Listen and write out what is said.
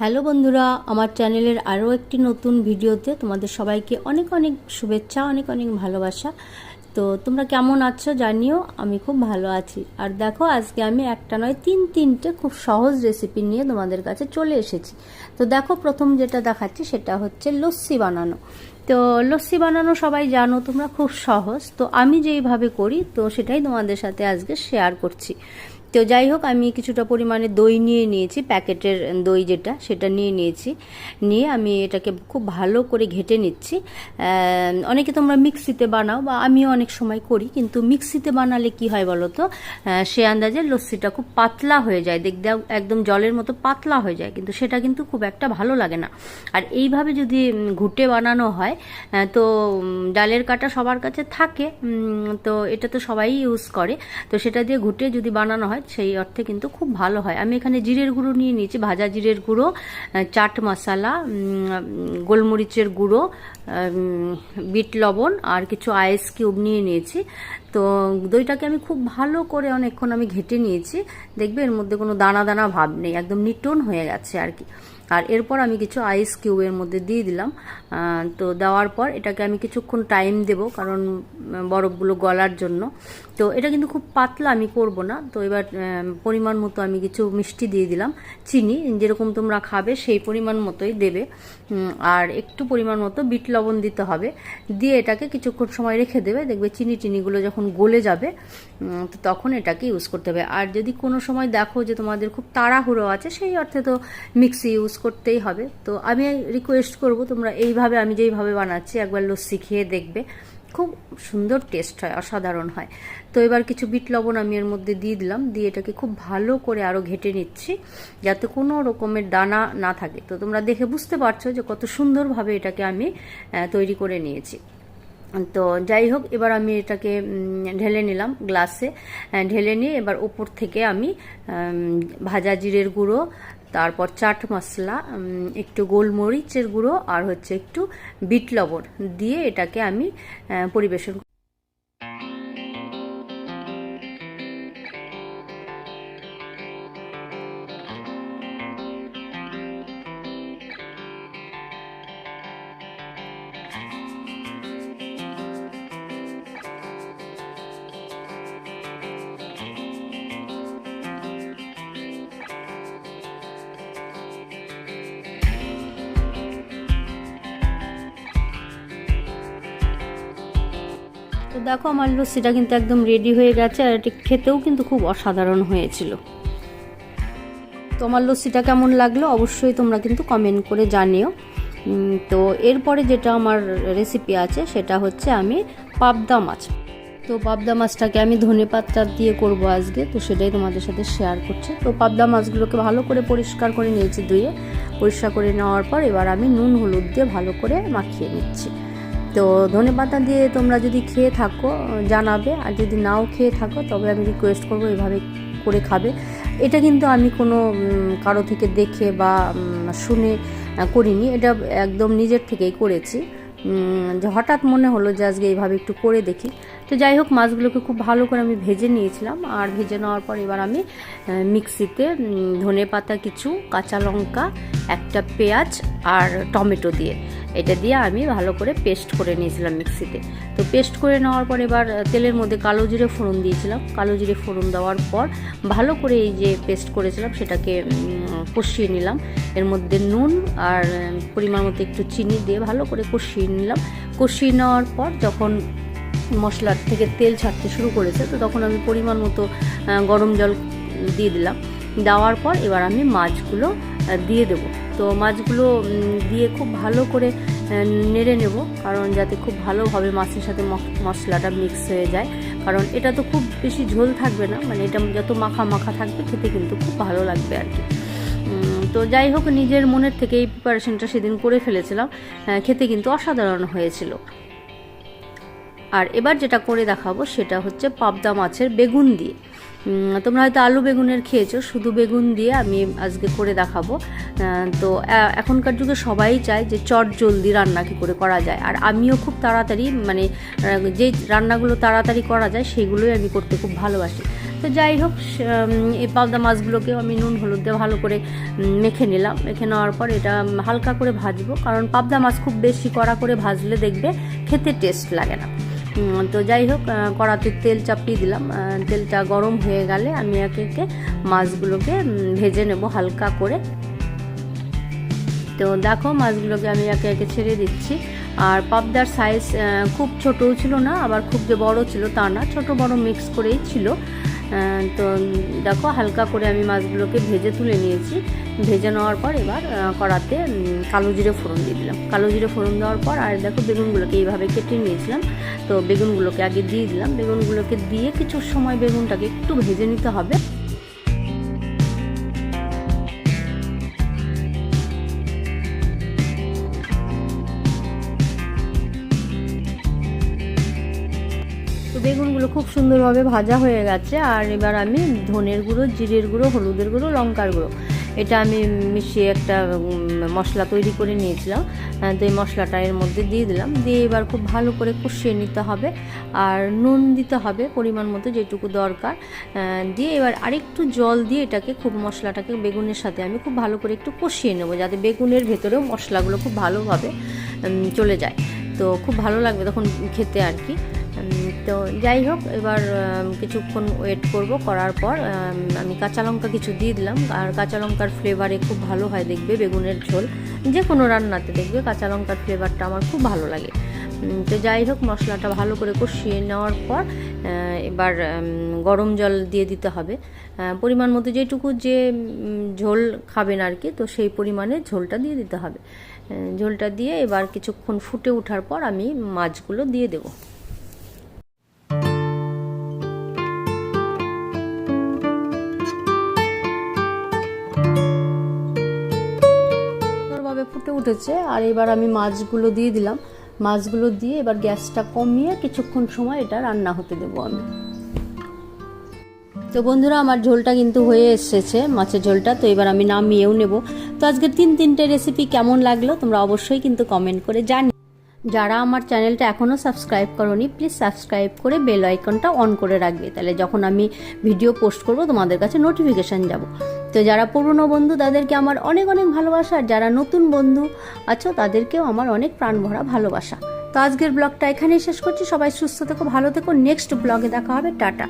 Hello বন্ধুরা, আমার চ্যানেলের আরও একটি নতুন ভিডিওতে তোমাদের সবাইকে অনেক অনেক শুভেচ্ছা, অনেক অনেক ভালোবাসা। তো তোমরা কেমন আছো জানিও, আমি খুব ভালো আছি। আর দেখো, আজকে আমি একটা নয়, তিন তিনটে খুব সহজ রেসিপি নিয়ে তোমাদের কাছে চলে এসেছি। তো দেখো, প্রথম যেটা দেখাচ্ছি সেটা হচ্ছে লস্যি বানানো। তো লস্যি বানানো সবাই জানো, তোমরা খুব সহজ। তো আমি যেইভাবে করি, তো সেটাই তোমাদের সাথে আজকে শেয়ার করছি। তো যাই হোক, আমি কিছুটা পরিমাণে দই নিয়ে নিয়েছি, প্যাকেটের দই যেটা, সেটা নিয়ে নিয়েছি। নিয়ে আমি এটাকে খুব ভালো করে ঘেটে নিচ্ছি। অনেকে তোমরা মিক্সিতে বানাও বা আমিও অনেক সময় করি, কিন্তু মিক্সিতে বানালে কি হয় বলো তো? সে আন্দাজে লস্যিটা খুব পাতলা হয়ে যায় দেখ একদম জলের মতো পাতলা হয়ে যায়, কিন্তু সেটা কিন্তু খুব একটা ভালো লাগে না। আর এইভাবে যদি ঘুটে বানানো হয় তো ডালের কাটা সবার কাছে থাকে তো এটা তো সবাই ইউজ করে। তো সেটা দিয়ে ঘুটে যদি বানানো হয় সেই অর্থে কিন্তু খুব ভালো হয়। আমি এখানে জিরের গুঁড়ো নিয়ে নিয়েছি, ভাজা জিরের গুঁড়ো চাট মশলা গোলমরিচের গুঁড়ো বিট লবণ আর কিছু আইস কিউব নিয়ে নিয়েছি। তো দইটাকে আমি খুব ভালো করে অনেকক্ষণ আমি ঘেটে নিয়েছি। দেখবে এর মধ্যে কোনো দানা দানা ভাব নেই, একদম নিটন হয়ে গেছে আর কি। আর এরপর আমি কিছু আইস কিউবের মধ্যে দিয়ে দিলাম। তো দেওয়ার পর এটাকে আমি কিছুক্ষণ টাইম দেব, কারণ বরফগুলো গলার জন্য। তো এটা কিন্তু খুব পাতলা, আমি করব না। তো এবার পরিমাণ মতো আমি কিছু মিষ্টি দিয়ে দিলাম, চিনি, যেরকম তোমরা খাবে সেই পরিমাণ মতোই দেবে। আর একটু পরিমাণ মতো বিট লবণ দিতে হবে। দিয়ে এটাকে কিছুক্ষণ সময় রেখে দেবে, দেখবে চিনি চিনিগুলো যখন গলে যাবে তো তখন এটাকে ইউজ করতে হবে। আর যদি কোনো সময় দেখো যে তোমাদের খুব তাড়াহুড়ো আছে, সেই অর্থে তো মিক্সি ইউজ করতেই হবে। তো আমি রিকোয়েস্ট করব তোমরা এইভাবে, আমি যেইভাবে বানাচ্ছি, একবার লস্যি খেয়ে দেখবে। খুব সুন্দর টেস্ট হয়, অসাধারণ হয়। তো এবার কিছু বিট লবণ আমি এর মধ্যে দিয়ে দিলাম, দিয়ে এটাকে খুব ভালো করে আরও ঘেটে নিচ্ছি, যাতে কোনো রকমের দানা না থাকে। তো তোমরা দেখে বুঝতে পারছ যে কত সুন্দরভাবে এটাকে আমি তৈরি করে নিয়েছি। তো যাই হোক, এবার আমি এটাকে ঢেলে নিলাম গ্লাসে ঢেলে নিয়ে এবার ওপর থেকে আমি ভাজা জিরের গুঁড়ো তারপর চাট মশলা একটু গোলমরিচের গুঁড়ো আর হচ্ছে একটু বিট লবণ দিয়ে এটাকে আমি পরিবেশন দেখো আমার লস্যিটা কিন্তু একদম রেডি হয়ে গেছে আর এটি খেতেও কিন্তু খুব অসাধারণ হয়েছিল। তোমার লস্যিটা কেমন লাগল অবশ্যই তোমরা কিন্তু কমেন্ট করে জানিও। তো এরপরে যেটা আমার রেসিপি আছে সেটা হচ্ছে আমি পাবদা মাছ। তো পাবদা মাছটাকে আমি ধনে পাতা দিয়ে করব আজকে, তো সেটাই তোমাদের সাথে শেয়ার করছি। তো পাবদা মাছগুলোকে ভালো করে পরিষ্কার করে নিয়েছি ধুয়ে। পরিষ্কার করে নেওয়ার পর এবার আমি নুন, হলুদ দিয়ে ভালো করে মাখিয়ে নিচ্ছি। তো ধনে পাতা দিয়ে তোমরা যদি খেয়ে থাকো, জানাবে। আর যদি নাও খেয়ে থাকো, তবে আমি রিকোয়েস্ট করব এভাবে করে খাবে। এটা কিন্তু আমি কোনো কারও থেকে দেখে বা শুনে করিনি। এটা একদম নিজের থেকেই করেছি। যে হঠাৎ মনে হলো যে আজকে এইভাবে একটু করে দেখি। তো যাই হোক, মাছগুলোকে খুব ভালো করে আমি ভেজে নিয়েছিলাম। আর ভেজে নেওয়ার পর এবার আমি মিক্সিতে ধনে পাতা কিছু, কাঁচা লঙ্কা, একটা পেঁয়াজ আর টমেটো দিয়ে। এটা দিয়ে আমি ভালো করে পেস্ট করে নিয়েছিলাম মিক্সিতে। তো পেস্ট করে নেওয়ার পর এবার তেলের মধ্যে কালো জিরে ফোড়ন দিয়েছিলাম। কালো জিরে ফোড়ন দেওয়ার পর ভালো করে এই যে পেস্ট করেছিলাম, সেটাকে কষিয়ে নিলাম। এর মধ্যে নুন আর পরিমাণ মতো একটু চিনি দিয়ে ভালো করে কষিয়ে নিলাম। কষিয়ে নেওয়ার পর যখন মশলার থেকে তেল ছাড়তে শুরু করেছে, তো তখন আমি পরিমাণ মতো গরম জল দিয়ে দিলাম। দেওয়ার পর এবার আমি মাছগুলো দিয়ে দেব। তো মাছগুলো দিয়ে খুব ভালো করে নেড়ে নেব, কারণ যাতে খুব ভালোভাবে মাছের সাথে মশলাটা মিক্স হয়ে যায়। কারণ এটা তো খুব বেশি ঝোল থাকবে না মানে এটা যত মাখা মাখা থাকবে, খেতে কিন্তু খুব ভালো লাগবে আর কি। তো যাই হোক, নিজের মনের থেকে এই প্রিপারেশনটা সেদিন করে ফেলেছিলাম। খেতে কিন্তু অসাধারণ হয়েছিল। আর এবার যেটা করে দেখাবো সেটা হচ্ছে পাবদা মাছের বেগুন দিয়ে। তোমরা হয়তো আলু বেগুনের খেয়েছো, শুধু বেগুন দিয়ে আমি আজকে করে দেখাবো। তো এখনকার যুগে সবাই চায় যে চট জলদি রান্না কী করে করা যায়। আর আমিও খুব তাড়াতাড়ি মানে যে রান্নাগুলো তাড়াতাড়ি করা যায় সেগুলোই আমি করতে খুব ভালোবাসি। তো যাই হোক এই পাবদা মাছগুলোকেও আমি নুন হলুদ দিয়ে ভালো করে মেখে নিলাম। মেখে নেওয়ার পর এটা হালকা করে ভাজবো, কারণ পাবদা মাছ খুব বেশি কড়া করে ভাজলে দেখবে খেতে টেস্ট লাগে না। তো যাই হোক কড়াতে তেল চাপিয়ে দিলাম। তেলটা গরম হয়ে গেলে আমি একে একে মাছগুলোকে ভেজে নেব হালকা করে। তো দেখো মাছগুলোকে আমি একে একে ছেড়ে দিচ্ছি। আর পাবদার সাইজ খুব ছোটও ছিল না, আবার খুব যে বড় ছিল তা না, ছোট বড় মিক্স করেই ছিল। তো দেখো হালকা করে আমি মাছগুলোকে ভেজে তুলে নিয়েছি। ভেজে নেওয়ার পর এবার কড়াতে কালো জিরে ফোড়ন দিয়ে দিলাম। কালো জিরে ফোড়ন দেওয়ার পর, আর দেখো বেগুনগুলোকে এইভাবে কেটে নিয়েছিলাম। তো বেগুনগুলোকে আগে দিয়ে দিলাম। বেগুনগুলোকে দিয়ে কিছু সময় বেগুনটাকে একটু ভেজে নিতে হবে। বেগুনগুলো খুব সুন্দরভাবে ভাজা হয়ে গেছে, আর এবার আমি ধনের গুঁড়ো, জিরের গুঁড়ো, হলুদের গুঁড়ো, লঙ্কার গুঁড়ো। এটা আমি মিশিয়ে একটা মশলা তৈরি করে নিয়েছিলাম। তো এই মশলাটা এর মধ্যে দিয়ে দিলাম। দিয়ে এবার খুব ভালো করে কষিয়ে নিতে হবে, আর নুন দিতে হবে পরিমাণ মতো যেটুকু দরকার। দিয়ে এবার আরেকটু জল দিয়ে এটাকে খুব মশলাটাকে বেগুনের সাথে আমি খুব ভালো করে একটু কষিয়ে নেব, যাতে বেগুনের ভেতরেও মশলাগুলো খুব ভালোভাবে চলে যায়। তো খুব ভালো লাগবে তখন খেতে আর কি। তো যাই হোক, এবার কিছুক্ষণ ওয়েট করব, করার পর, আমি কাঁচা লঙ্কা কিছু দিয়ে দিলাম। আর কাঁচা লঙ্কার ফ্লেভারে খুব ভালো হয় দেখবে বেগুনের ঝোল। যে কোনো রান্নাতে দেখবে কাঁচা লঙ্কার ফ্লেভারটা আমার খুব ভালো লাগে। তো যাই হোক, মশলাটা ভালো করে কষিয়ে নেওয়ার পর এবার গরম জল দিয়ে দিতে হবে। পরিমাণ মতো যেটুকু যে ঝোল খাবেন আর কি, তো সেই পরিমাণে ঝোলটা দিয়ে দিতে হবে। ঝোলটা দিয়ে এবার কিছুক্ষণ ফুটে ওঠার পর আমি মাছগুলো দিয়ে দেবো। উঠেছে আর এবার আমি মাছগুলো দিয়ে দিলাম। মাছগুলো দিয়ে এবার গ্যাসটা কমিয়ে কিছুক্ষণ সময় এটা রান্না হতে দেবো আমি। তো বন্ধুরা, আমার ঝোলটা কিন্তু হয়ে এসেছে মাছের ঝোলটা, তো এবার আমি নামিয়েও নেব। তো আজকের তিন তিনটে রেসিপি কেমন লাগল তোমরা অবশ্যই কিন্তু কমেন্ট করে জানি যারা আমার চ্যানেলটা এখনও সাবস্ক্রাইব করনি প্লিজ সাবস্ক্রাইব করে বেল আইকনটা অন করে রাখবে। তাহলে যখন আমি ভিডিও পোস্ট করব, তোমাদের কাছে নোটিফিকেশান যাব। তো যারা পুরনো বন্ধু, তাদেরকে আমার অনেক অনেক ভালোবাসা, আর যারা নতুন বন্ধু আছো, তাদেরকেও আমার অনেক প্রাণ ভরা ভালোবাসা। তো আজকের ব্লগটা এখানেই শেষ করছি। সবাই সুস্থ থেকো, ভালো থেকো। নেক্সট ব্লগে দেখা হবে। টাটা।